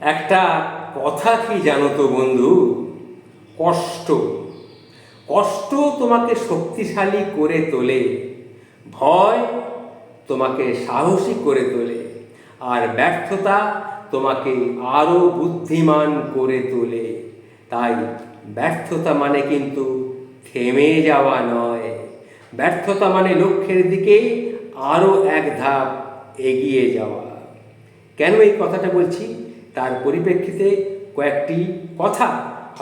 একটা কথা কি জানো তো বন্ধু? কষ্ট। কষ্ট তোমাকে শক্তিশালী করে তোলে, ভয় তোমাকে সাহসী করে তোলে, আর ব্যর্থতা তোমাকে আরও বুদ্ধিমান করে তোলে। তাই ব্যর্থতা মানে কিন্তু থেমে যাওয়া নয়। ব্যর্থতা মানে লক্ষ্যের দিকে আরও এক ধাপ এগিয়ে যাওয়া। কেন এই কথাটা বলছি? তার পরিপ্রেক্ষিতে কয়েকটি কথা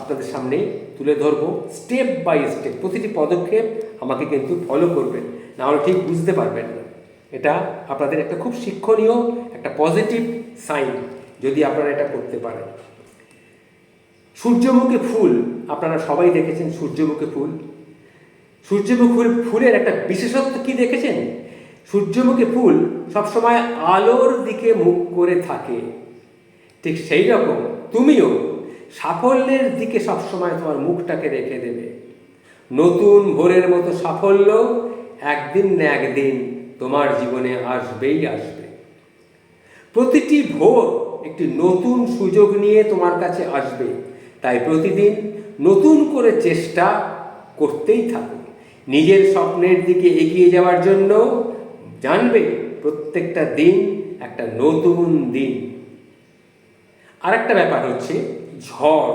আপনাদের সামনে তুলে ধরবো। স্টেপ বাই স্টেপ প্রতিটি পদক্ষেপ আমাকে কিন্তু ফলো করবেন নাহলে ঠিক বুঝতে পারবেন না। এটা আপনাদের একটা খুব শিক্ষণীয়, একটা পজিটিভ সাইন যদি আপনারা এটা করতে পারেন। সূর্যমুখী ফুল, আপনারা সবাই দেখেছেন সূর্যমুখী ফুল। সূর্যমুখী ফুলের একটা বিশেষত্ব কি দেখেছেন? সূর্যমুখী ফুল সবসময় আলোর দিকে মুখ করে থাকে। ঠিক সেই রকম তুমিও সাফল্যের দিকে সবসময় তোমার মুখটাকে রেখে দেবে। নতুন ভোরের মতো সাফল্য একদিন না একদিন তোমার জীবনে আসবেই আসবে। প্রতিটি ভোর একটি নতুন সুযোগ নিয়ে তোমার কাছে আসবে। তাই প্রতিদিন নতুন করে চেষ্টা করতেই থাকো। নিজের স্বপ্নের দিকে এগিয়ে যাওয়ার জন্য জানবে প্রত্যেকটা দিন একটা নতুন দিন। আরেকটা ব্যাপার হচ্ছে, ঝড়।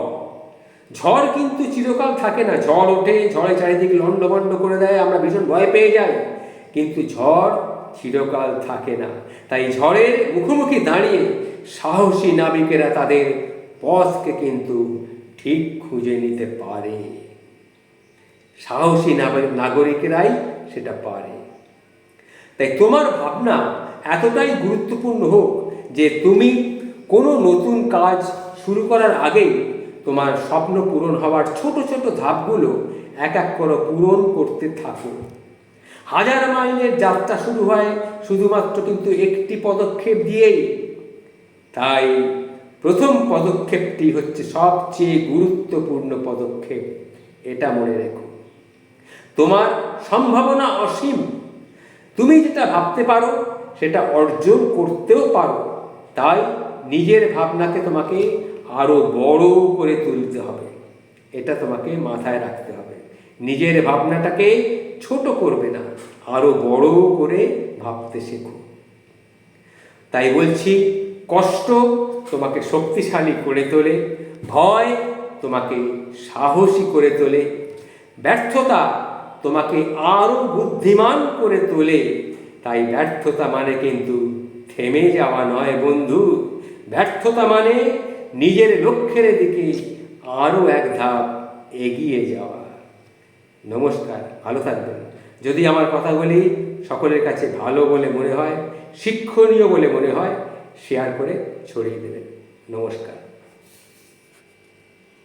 ঝড় কিন্তু চিরকাল থাকে না। ঝড় ওঠে, ঝড়ে চারিদিকে লণ্ডভণ্ড করে দেয়, আমরা ভীষণ ভয় পেয়ে যাই। কিন্তু ঝড় চিরকাল থাকে না। তাই ঝড়ের মুখোমুখি দাঁড়িয়ে সাহসী নাবিকেরা তাদের পথকে কিন্তু ঠিক খুঁজে নিতে পারে। সাহসী নাগরিকেরাই সেটা পারে। তাই তোমার ভাবনা এতটাই গুরুত্বপূর্ণ হোক যে তুমি কোনো নতুন কাজ শুরু করার আগেই তোমার স্বপ্ন পূরণ হওয়ার ছোট ছোট ধাপগুলো এক এক করে পূরণ করতে থাকো। হাজার মাইলের যাত্রা শুরু হয় শুধুমাত্র কিন্তু একটি পদক্ষেপ দিয়েই। তাই প্রথম পদক্ষেপটি হচ্ছে সবচেয়ে গুরুত্বপূর্ণ পদক্ষেপ, এটা মনে রেখো। তোমার সম্ভাবনা অসীম। তুমি যেটা ভাবতে পারো, সেটা অর্জন করতেও পারো। তাই নিজের ভাবনাকে তোমাকে আরও বড় করে তুলতে হবে। এটা তোমাকে মাথায় রাখতে হবে। নিজের ভাবনাটাকে ছোট করবে না, আরও বড় করে ভাবতে শেখো। তাই বলছি, কষ্ট তোমাকে শক্তিশালী করে তোলে, ভয় তোমাকে সাহসী করে তোলে, ব্যর্থতা তোমাকে আরও বুদ্ধিমান করে তোলে। তাই ব্যর্থতা মানে কিন্তু থেমে যাওয়া নয় বন্ধু। ব্যর্থতা মানে নিজের লক্ষ্যের দিকে আরও এক ধাপ এগিয়ে যাওয়া। নমস্কার, ভালো থাকবেন। যদি আমার কথাগুলি সকলের কাছে ভালো বলে মনে হয়, শিক্ষণীয় বলে মনে হয় শেয়ার করে ছড়িয়ে দেবেন। নমস্কার।